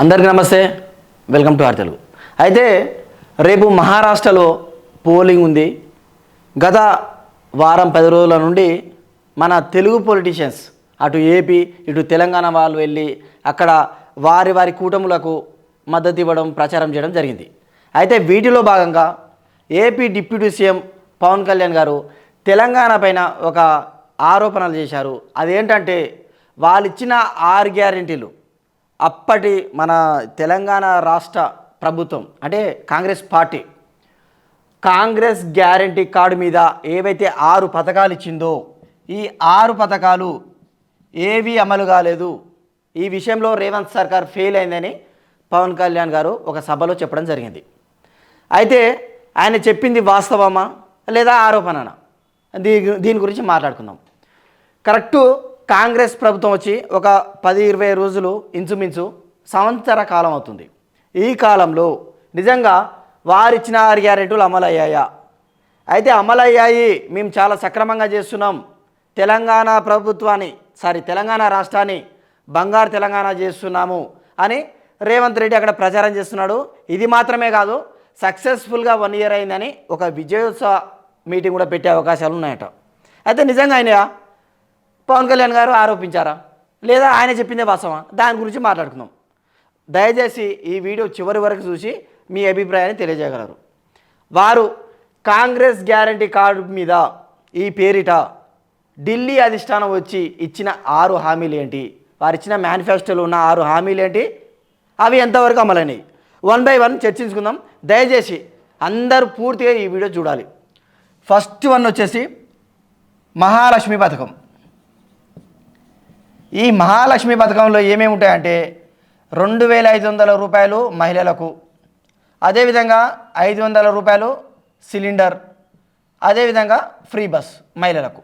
అందరికీ నమస్తే. Welcome to are Telugu అయితే రేపు మహారాష్ట్రలో పోలింగ్ ఉంది. గత వారం పది రోజుల నుండి మన తెలుగు పొలిటీషియన్స్ అటు ఏపీ ఇటు తెలంగాణ వాళ్ళు వెళ్ళి అక్కడ వారి వారి కూటములకు మద్దతు ఇవ్వడం ప్రచారం చేయడం జరిగింది. అయితే వీటిలో భాగంగా AP deputy CM Pawan Kalyan గారు తెలంగాణ పైన ఒక ఆరోపణలు చేశారు. అదేంటంటే వాళ్ళు ఇచ్చిన ఆరు గ్యారెంటీలు అప్పటి మన తెలంగాణ రాష్ట్ర ప్రభుత్వం అంటే Congress party Congress guarantee card మీద ఏవైతే ఆరు పథకాలు ఇచ్చిందో ఈ ఆరు పథకాలు ఏవి అమలు కాలేదు. ఈ విషయంలో రేవంత్ సర్కార్ ఫెయిల్ అయిందని పవన్ కళ్యాణ్ గారు ఒక సభలో చెప్పడం జరిగింది. అయితే ఆయన చెప్పింది వాస్తవమా లేదా ఆరోపణనా? దీని దీని గురించి మాట్లాడుకుందాం. కరెక్టు కాంగ్రెస్ ప్రభుత్వం వచ్చి ఒక పది ఇరవై రోజులు ఇంచుమించు సంవత్సర కాలం అవుతుంది. ఈ కాలంలో నిజంగా వారిచ్చిన ఆరు గ్యారెంటీలు అమలయ్యాయా? అయితే అమలయ్యాయి మేము చాలా సక్రమంగా చేస్తున్నాం. తెలంగాణ ప్రభుత్వాన్ని సారీ తెలంగాణ రాష్ట్రాన్ని బంగారు తెలంగాణ చేస్తున్నాము అని రేవంత్ రెడ్డి అక్కడ ప్రచారం చేస్తున్నాడు. ఇది మాత్రమే కాదు సక్సెస్ఫుల్గా వన్ ఇయర్ అయిందని ఒక విజయోత్సవ మీటింగ్ కూడా పెట్టే అవకాశాలు ఉన్నాయట. అయితే నిజంగా ఆయన పవన్ కళ్యాణ్ గారు ఆరోపించారా? లేదా ఆయన చెప్పిందే వాస్తవా దాని గురించి మాట్లాడుకుందాం. దయచేసి ఈ వీడియో చివరి వరకు చూసి మీ అభిప్రాయాన్ని తెలియజేయగలరు. వారు కాంగ్రెస్ గ్యారంటీ కార్డు మీద ఈ పేరిట ఢిల్లీ అధిష్టానం వచ్చి ఇచ్చిన ఆరు హామీలు ఏంటి? వారు ఇచ్చిన మేనిఫెస్టోలో ఉన్న ఆరు హామీలు ఏంటి? అవి ఎంతవరకు అమలైనవి వన్ బై వన్ చర్చించుకుందాం. దయచేసి అందరూ పూర్తిగా ఈ వీడియో చూడాలి. ఫస్ట్ వన్ వచ్చేసి మహాలక్ష్మి పథకం. ఈ మహాలక్ష్మి పథకంలో ఏమేమి ఉంటాయంటే రెండు వేల ఐదు వందల రూపాయలు మహిళలకు అదేవిధంగా ఐదు వందల రూపాయలు సిలిండర్ అదేవిధంగా ఫ్రీ బస్ మహిళలకు.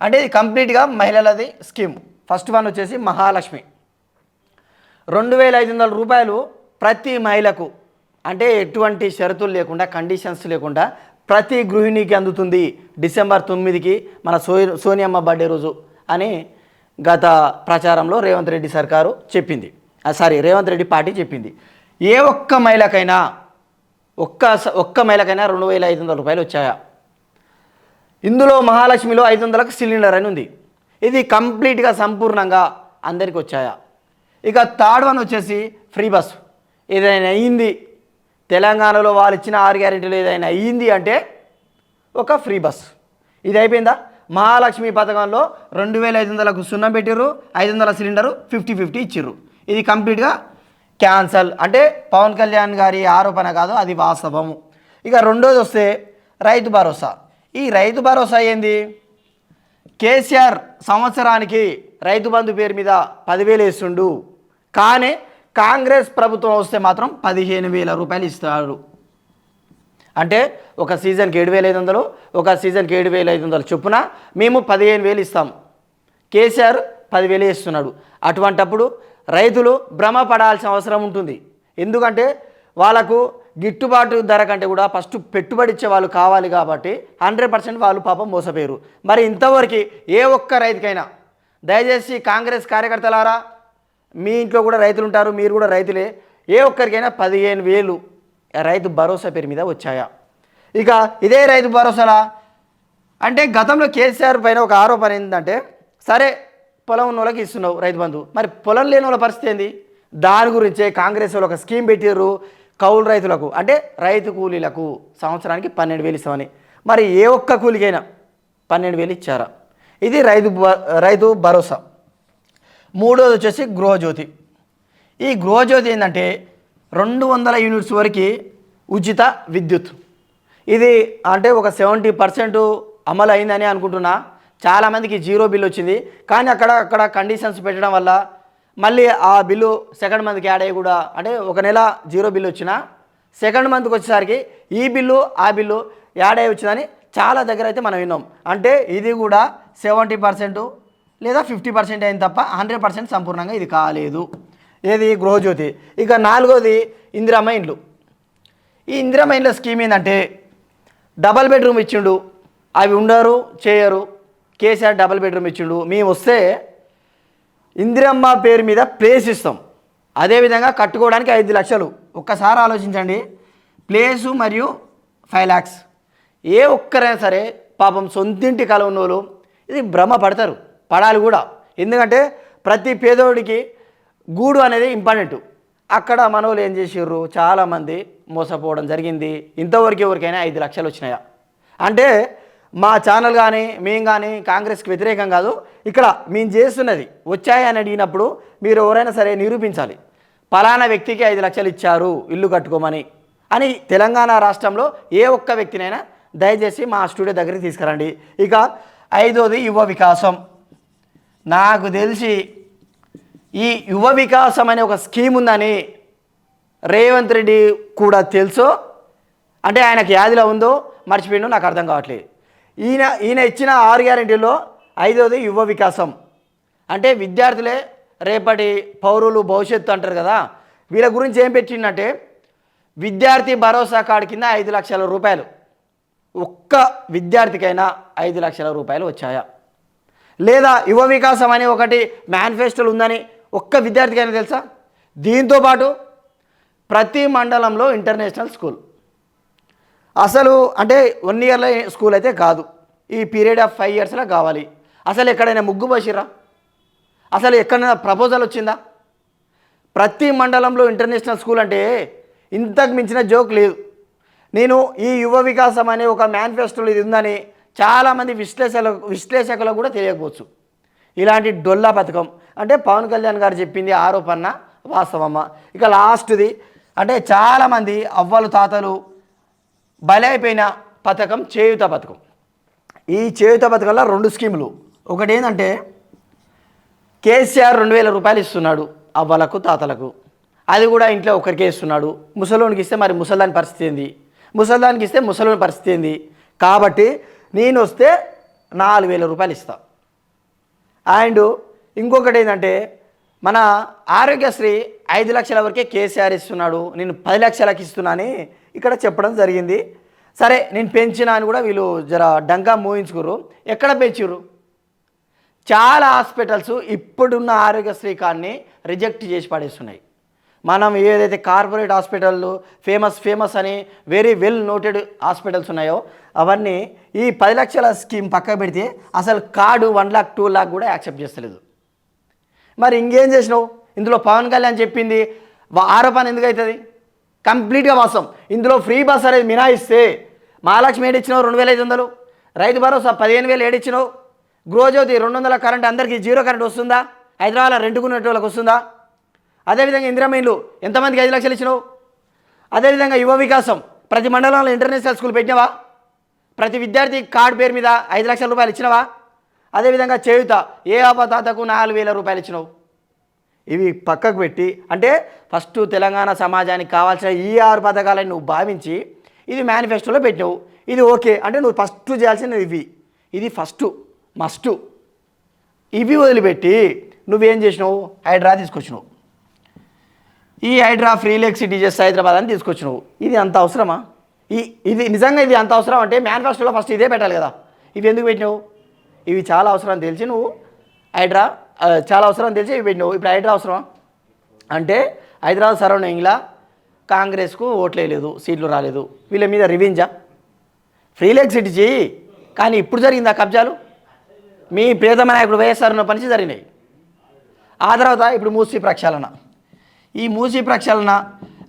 అంటే ఇది కంప్లీట్గా మహిళలది స్కీమ్. ఫస్ట్ వన్ వచ్చేసి మహాలక్ష్మి. రెండు వేల ఐదు వందల రూపాయలు ప్రతి మహిళకు అంటే ఎటువంటి షరతులు లేకుండా కండిషన్స్ లేకుండా ప్రతి గృహిణికి అందుతుంది డిసెంబర్ తొమ్మిదికి మన సో సోనియమ్మ బర్త్డే రోజు అని గత ప్రచారంలో రేవంత్ రెడ్డి సర్కారు చెప్పింది. ఆ, సారీ రేవంత్ రెడ్డి పార్టీ చెప్పింది. ఏ ఒక్క మహిళకైనా ఒక్క స- ఒక్క మహిళకైనా రెండు వేల ఐదు వందల రూపాయలు వచ్చాయా? ఇందులో మహాలక్ష్మిలో ఐదు వందలకు సిలిండర్ అని ఉంది. ఇది కంప్లీట్గా సంపూర్ణంగా అందరికి వచ్చాయా? ఇక థర్డ్ వన్ వచ్చేసి ఫ్రీ బస్. ఏదైనా అయ్యింది తెలంగాణలో వాళ్ళు ఇచ్చిన ఆరు గ్యారెంటీలు ఏదైనా అయ్యింది అంటే ఒక ఫ్రీ బస్. ఇది అయిపోయిందా? మహాలక్ష్మి పథకంలో రెండు వేల ఐదు వందలకు సున్నం పెట్టిర్రు ఐదు వందల సిలిండరు ఫిఫ్టీ ఫిఫ్టీ ఇచ్చిర్రు. ఇది కంప్లీట్గా క్యాన్సల్. అంటే పవన్ కళ్యాణ్ గారి ఆరోపణ కాదు అది వాస్తవము. ఇక రెండోది వస్తే రైతు భరోసా. ఈ రైతు భరోసా ఏంది? కేసీఆర్ సంవత్సరానికి రైతు బంధు పేరు మీద పదివేలు వేస్తుండు. కానీ కాంగ్రెస్ ప్రభుత్వం వస్తే మాత్రం పదిహేను వేల రూపాయలు ఇస్తాడు. అంటే ఒక సీజన్కి ఏడు వేల ఐదు వందలు ఒక సీజన్కి ఏడు వేల ఐదు వందలు చొప్పున మేము పదిహేను వేలు ఇస్తాం. కేసీఆర్ పదివేలు ఇస్తున్నాడు. అటువంటప్పుడు రైతులు భ్రమ పడాల్సిన అవసరం ఉంటుంది. ఎందుకంటే వాళ్ళకు గిట్టుబాటు ధర కంటే కూడా ఫస్ట్ పెట్టుబడి ఇచ్చే వాళ్ళు కావాలి కాబట్టి హండ్రెడ్ పర్సెంట్ వాళ్ళు పాపం మోసపోయారు. మరి ఇంతవరకు ఏ ఒక్క రైతుకైనా దయచేసి కాంగ్రెస్ కార్యకర్తలారా మీ ఇంట్లో కూడా రైతులు ఉంటారు మీరు కూడా రైతులే ఏ ఒక్కరికైనా పదిహేను వేలు రైతు భరోసా పేరు మీద వచ్చాయా? ఇక ఇదే రైతు భరోసాలా? అంటే గతంలో కేసీఆర్ పైన ఒక ఆరోపణ ఏంటంటే సరే పొలం ఉన్న వాళ్ళకి ఇస్తున్నావు రైతు బంధు. మరి పొలం లేని వాళ్ళ పరిస్థితి ఏంది? దాని గురించే కాంగ్రెస్ వాళ్ళు ఒక స్కీమ్ పెట్టారు కౌలు రైతులకు. అంటే రైతు కూలీలకు సంవత్సరానికి పన్నెండు వేలు ఇస్తామని. మరి ఏ ఒక్క కూలికైనా పన్నెండు వేలు ఇచ్చారా? ఇది రైతు భ- రైతు భరోసా. మూడోది వచ్చేసి గృహజ్యోతి. ఈ గృహజ్యోతి ఏంటంటే రెండు వందల యూనిట్స్ వరకు ఉచిత విద్యుత్. ఇది అంటే ఒక సెవెంటీ పర్సెంట్ అమలు అయిందని అనుకుంటున్నా చాలామందికి జీరో బిల్ వచ్చింది. కానీ అక్కడ అక్కడ కండిషన్స్ పెట్టడం వల్ల మళ్ళీ ఆ బిల్లు సెకండ్ మంత్కి యాడ్ అయ్యి కూడా అంటే ఒక నెల జీరో బిల్ వచ్చిన సెకండ్ మంత్కి వచ్చేసరికి ఈ బిల్లు ఆ బిల్లు యాడ్ అయ్యి వచ్చిందని చాలా దగ్గర అయితే మనం విన్నాం. అంటే ఇది కూడా సెవెంటీ పర్సెంట్ లేదా ఫిఫ్టీ పర్సెంట్ అయింది తప్ప హండ్రెడ్ పర్సెంట్ సంపూర్ణంగా ఇది కాలేదు. ఏది గృహజ్యోతి. ఇక నాలుగోది ఇందిరామ్మ ఇండ్లు. ఈ ఇందిరా ఇండ్ల స్కీమ్ ఏంటంటే డబల్ బెడ్రూమ్ ఇచ్చిండు అవి ఉండరు చేయరు. కేసీఆర్ డబల్ బెడ్రూమ్ ఇచ్చిండు. మేము వస్తే ఇందిరమ్మ పేరు మీద ప్లేస్ ఇస్తాం. అదేవిధంగా కట్టుకోవడానికి ఐదు లక్షలు. ఒక్కసారి ఆలోచించండి. ప్లేసు మరియు ఫైవ్ ల్యాక్స్ ఏ ఒక్కరైనా సరే పాపం సొంతింటి కల ఉన్నోళ్ళు ఇది భ్రమ పడతారు పడాలి కూడా. ఎందుకంటే ప్రతి పేదోడికి గూడు అనేది ఇంపార్టెంట్ అక్కడ మనోళ్ళు ఏం చేసిర్రు? చాలామంది మోసపోవడం జరిగింది. ఇంతవరకు ఎవరికైనా ఐదు లక్షలు వచ్చినాయా? అంటే మా ఛానల్ కానీ మేము కానీ కాంగ్రెస్కి వ్యతిరేకం కాదు. ఇక్కడ మేము చేస్తున్నది వచ్చాయి అని అడిగినప్పుడు మీరు ఎవరైనా సరే నిరూపించాలి. పలానా వ్యక్తికి ఐదు లక్షలు ఇచ్చారు ఇల్లు కట్టుకోమని అని తెలంగాణ రాష్ట్రంలో ఏ ఒక్క వ్యక్తినైనా దయచేసి మా స్టూడియో దగ్గరికి తీసుకురండి. ఇక ఐదోది యువ వికాసం. నాకు తెలిసి ఈ యువ వికాసం అనే ఒక స్కీమ్ ఉందని రేవంత్ రెడ్డి కూడా తెలుసో? అంటే ఆయనకు యాదిలో ఉందో మర్చిపోయిందో నాకు అర్థం కావట్లేదు. ఈయన ఈయన ఇచ్చిన ఆరు గ్యారెంటీలో ఐదవది యువ వికాసం. అంటే విద్యార్థులే రేపటి పౌరులు భవిష్యత్తు అంటారు కదా? వీళ్ళ గురించి ఏం పెట్టిందంటే విద్యార్థి భరోసా కార్డు కింద ఐదు లక్షల రూపాయలు. ఒక్క విద్యార్థికైనా ఐదు లక్షల రూపాయలు వచ్చాయా? లేదా యువ వికాసం అని ఒకటి మేనిఫెస్టోలు ఉందని ఒక్క విద్యార్థికైనా తెలుసా? దీంతో పాటు ప్రతి మండలంలో ఇంటర్నేషనల్ స్కూల్. అసలు అంటే వన్ ఇయర్లో స్కూల్ అయితే కాదు. ఈ పీరియడ్ ఆఫ్ ఫైవ్ ఇయర్స్లో కావాలి. అసలు ఎక్కడైనా ముగ్గు పోసిరా అసలు ఎక్కడైనా ప్రపోజల్ వచ్చిందా? ప్రతి మండలంలో ఇంటర్నేషనల్ స్కూల్ అంటే ఇంతకు మించిన జోక్ లేదు. నేను ఈ యువ వికాసం అనే ఒక మేనిఫెస్టోలో ఇది ఉందని చాలామంది విశ్లేషకులు విశ్లేషకులకు కూడా తెలియకపోవచ్చు. ఇలాంటి డొల్లా పథకం. అంటే పవన్ కళ్యాణ్ గారు చెప్పింది ఆరోపణ వాస్తవమ్మ ఇక లాస్ట్ది అంటే చాలామంది అవ్వలు తాతలు బలైపోయిన పథకం చేయుత పథకం ఈ చేయుత పథకంలో రెండు స్కీములు. ఒకటి ఏంటంటే కేసీఆర్ రెండు వేల రూపాయలు ఇస్తున్నాడు అవ్వలకు తాతలకు. అది కూడా ఇంట్లో ఒకరికే ఇస్తున్నాడు. ముసలోనికి ఇస్తే మరి ముసల్దాని పరిస్థితి ఏంది? ముసల్దానికి ఇస్తే ముసలోని పరిస్థితి ఏంది? కాబట్టి నేను వస్తే నాలుగు వేల రూపాయలు ఇస్తా. అండ్ ఇంకొకటి ఏంటంటే మన ఆరోగ్యశ్రీ ఐదు లక్షల వరకే కేసీఆర్ ఇస్తున్నాడు నేను పది లక్షలకు ఇస్తున్నానని ఇక్కడ చెప్పడం జరిగింది. సరే నేను పెంచినా అని కూడా వీళ్ళు జర డంకా మూయించుకుర్రు. ఎక్కడ పెంచురు చాలా హాస్పిటల్స్ ఇప్పుడున్న ఆరోగ్యశ్రీ కార్డ్ని రిజెక్ట్ చేసి పడేస్తున్నాయి. మనం ఏదైతే కార్పొరేట్ హాస్పిటళ్ళు ఫేమస్ ఫేమస్ అని వెరీ వెల్ నోటెడ్ హాస్పిటల్స్ ఉన్నాయో అవన్నీ ఈ పది లక్షల స్కీమ్ పక్క పెడితే అసలు card one lakh two lakh కూడా యాక్సెప్ట్ చేస్తలేదు. మరి ఇంకేం చేసినావు? ఇందులో పవన్ కళ్యాణ్ చెప్పింది ఆరోపణ ఎందుకు అవుతుంది? కంప్లీట్గా వాస్తవం ఇందులో ఫ్రీ బస్ అనేది మినాయిస్తే మహాలక్ష్మి ఏడిచ్చినావు రెండు వేల ఐదు వందలు. రైతు భరోసా పదిహేను వేలు ఏడిచ్చినావు గృహజ్యోతి రెండు వందల కరెంట్ అందరికీ జీరో కరెంట్ వస్తుందా? హైదరాబాద్లో రెండుకునే వాళ్ళకి వస్తుందా? అదేవిధంగా ఇందిరామీన్లు ఎంతమందికి ఐదు లక్షలు ఇచ్చినావు? అదేవిధంగా యువ వికాసం ప్రతి మండలంలో ఇంటర్నేషనల్ స్కూల్ పెట్టినావా? ప్రతి విద్యార్థి కార్డు పేరు మీద ఐదు లక్షల రూపాయలు ఇచ్చినావా? అదేవిధంగా చేయుత ఏ అపదాతకు నాలుగు వేల రూపాయలు ఇచ్చినావు? ఇవి పక్కకు పెట్టి అంటే ఫస్ట్ తెలంగాణ సమాజానికి కావాల్సిన ఈ ఆరు పథకాలని నువ్వు భావించి ఇది మేనిఫెస్టోలో పెట్టినావు. ఇది ఓకే అంటే నువ్వు ఫస్ట్ చేయాల్సిన ఇవి. ఇది ఫస్ట్ మస్టు. ఇవి వదిలిపెట్టి నువ్వేం చేసినావు? హైడ్రా తీసుకొచ్చినావు. ఈ హైడ్రా ఫ్రీలెక్స్ డీజెస్ హైదరాబాద్ అని తీసుకొచ్చినావు. ఇది అంత అవసరమా? ఈ ఇది నిజంగా ఇది అంత అవసరం అంటే మేనిఫెస్టోలో ఫస్ట్ ఇదే పెట్టాలి కదా. ఇవి ఎందుకు పెట్టినావు? ఇవి చాలా అవసరం అని తెలిసి నువ్వు హైడ్రా చాలా అవసరం తెలిసి ఇవి నువ్వు ఇప్పుడు హైడ్రా అవసరం? అంటే హైదరాబాద్ సరౌండింగ్లో కాంగ్రెస్కు ఓట్లు వేయలేదు సీట్లు రాలేదు. వీళ్ళ మీద రివెంజా ఫ్రీలెక్స్ ఇచ్చి కానీ ఇప్పుడు జరిగింది ఆ కబ్జాలు? మీ ప్రియతమ నాయకుడు వైఎస్ఆర్ ఉన్న పనిచి జరిగినాయి. ఆ తర్వాత ఇప్పుడు మూసీ ప్రక్షాళన. ఈ మూసీ ప్రక్షాళన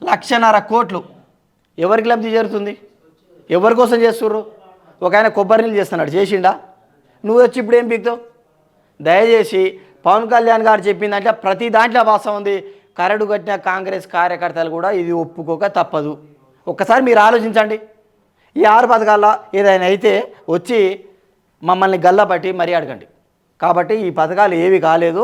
లక్షన్నర కోట్లు ఎవరికి లబ్ధి చేరుతుంది? ఎవరి కోసం చేస్తుర్రు? ఒక ఆయన కొబ్బరి నీళ్ళు చేస్తున్నాడు. చేసిండా? నువ్వు వచ్చి ఇప్పుడు ఏం పీకుతావు? దయచేసి పవన్ కళ్యాణ్ గారు చెప్పిందంటే ప్రతి దాంట్లో వాస్తవం ఉంది. కరడు కట్టిన కాంగ్రెస్ కార్యకర్తలు కూడా ఇది ఒప్పుకోక తప్పదు. ఒక్కసారి మీరు ఆలోచించండి. ఈ ఆరు పథకాల్లో ఏదైనా అయితే వచ్చి మమ్మల్ని గల్లబట్టి మరీ అడగండి. కాబట్టి ఈ పథకాలు ఏవి కాలేదు.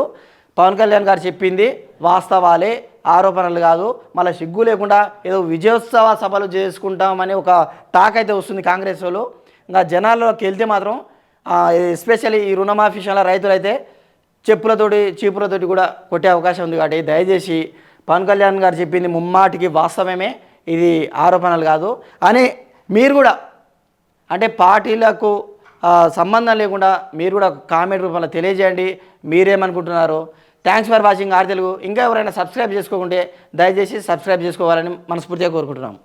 పవన్ కళ్యాణ్ గారు చెప్పింది వాస్తవాలే ఆరోపణలు కాదు. మళ్ళీ సిగ్గు లేకుండా ఏదో విజయోత్సవ సభలు చేసుకుంటామని ఒక టాక్ అయితే వస్తుంది కాంగ్రెస్ వాళ్ళు. ఇంకా జనాల్లోకి వెళ్తే మాత్రం ఎస్పెషల్లీ ఈ రుణమాఫీ విషయంలో రైతులైతే చెప్పులతోటి చీపులతోటి కూడా కొట్టే అవకాశం ఉంది కాబట్టి దయచేసి పవన్ కళ్యాణ్ గారు చెప్పింది ముమ్మాటికి వాస్తవమే. ఇది ఆరోపణలు కాదు. అని మీరు కూడా అంటే పార్టీలకు సంబంధం లేకుండా మీరు కూడా కామెంట్ రూపంలో తెలియజేయండి. మీరేమనుకుంటున్నారు? Thanks for watching R Telugu. ఇంకా ఎవరైనా సబ్స్క్రైబ్ చేసుకోకుంటే దయచేసి సబ్స్క్రైబ్ చేసుకోవాలని మనస్ఫూర్తిగా కోరుకుంటున్నాం.